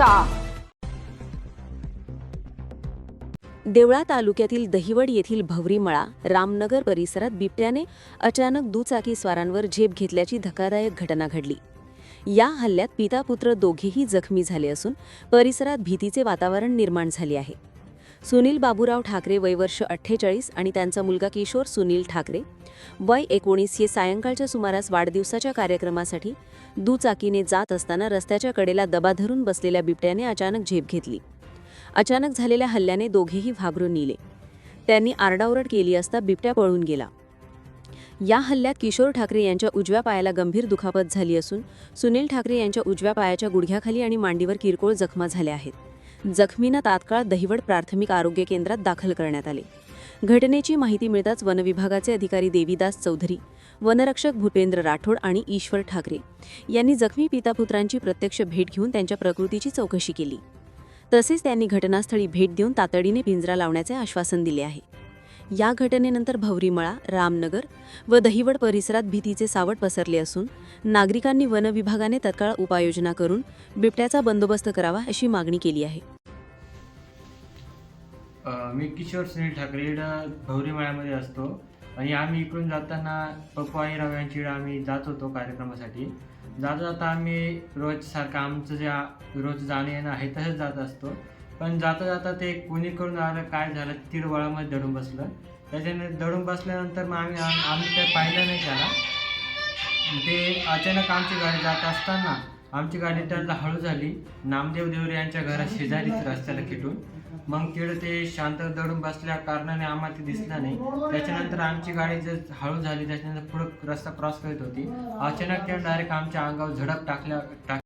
न्यूजचा देवळा तालुक्यातील दहिवड येथील भवरीमळा रामनगर परिसरात बिबट्याने अचानक दुचाकी स्वारांवर झेप घेतल्याची धक्कादायक घटना घडली. या हल्ल्यात पिता पुत्र दोघेही जखमी झाले असून परिसरात भीतीचे वातावरण निर्माण झाले आहे. सुनील बाबूराव ठाकरे वय वर्ष अठ्ठेचाळीस आणि त्यांचा मुलगा किशोर सुनील ठाकरे. वय एकोणीस हे सायंकाळच्या सुमारास वाढदिवसाच्या कार्यक्रमासाठी दुचाकीने जात असताना रस्त्याच्या कडेला दबा धरून बसलेल्या बिबट्याने अचानक झेप घेतली. अचानक झालेल्या हल्ल्याने दोघेही घाबरून नेले. त्यांनी आरडाओरड केली असता बिबट्या पळून गेला. या हल्ल्यात किशोर ठाकरे यांच्या उजव्या पायाला गंभीर दुखापत झाली असून सुनील ठाकरे यांच्या उजव्या पायाच्या गुडघ्याखाली आणि मांडीवर किरकोळ जखमा झाल्या आहेत. जखमींना तात्काळ दहिवड प्राथमिक आरोग्य केंद्रात दाखल करण्यात आले. घटनेची माहिती मिळताच वनविभागाचे अधिकारी देवीदास चौधरी वनरक्षक भूपेंद्र राठोड आणि ईश्वर ठाकरे यांनी जखमी पितापुत्रांची प्रत्यक्ष भेट घेऊन त्यांच्या प्रकृतीची चौकशी केली. तसेच त्यांनी घटनास्थळी भेट देऊन तातडीने पिंजरा लावण्याचे आश्वासन दिले आहे. या घटनेनंतर भवरीमळा रामनगर व दहिवड परिसरात भीतीचे सावट पसरले असून नागरिकांनी वनविभागाने तत्काळ उपाययोजना करून बिबट्याचा बंदोबस्त करावा अशी मागणी केली आहे. मी किशोर सुनील ठाकरे भवरीमळ्यामध्ये असतो आणि आम्ही इकडून जाताना पप्पू आणि राव आम्ही जात होतो कार्यक्रमासाठी. जाता जाता आम्ही रोज सारखं आमचं जे रोज जाणं येणं आहे तसंच जात असतो. पण जाता जाता ते कोणी करून आलं काय झालं तिरवळामध्ये दडून बसलं. त्याच्याने दडून बसल्यानंतर मग आम्ही आम्ही काही पाहिलं नाही त्याला. ते अचानक आमची गाडी जात असताना आमची गाडी त्यांना हळू झाली. नामदेव देवरे यांच्या घरा शेजारीच रस्त्याला किटून. मग तिकडे ते शांत दडून बसल्या कारणाने आम्हाला ते दिसलं नाही. त्याच्यानंतर आमची गाडी जर हळू झाली त्याच्यानंतर पुढं रस्ता क्रॉस करत होती. अचानक त्या डायरेक्ट आमच्या अंगावर झडप टाकल्या टाक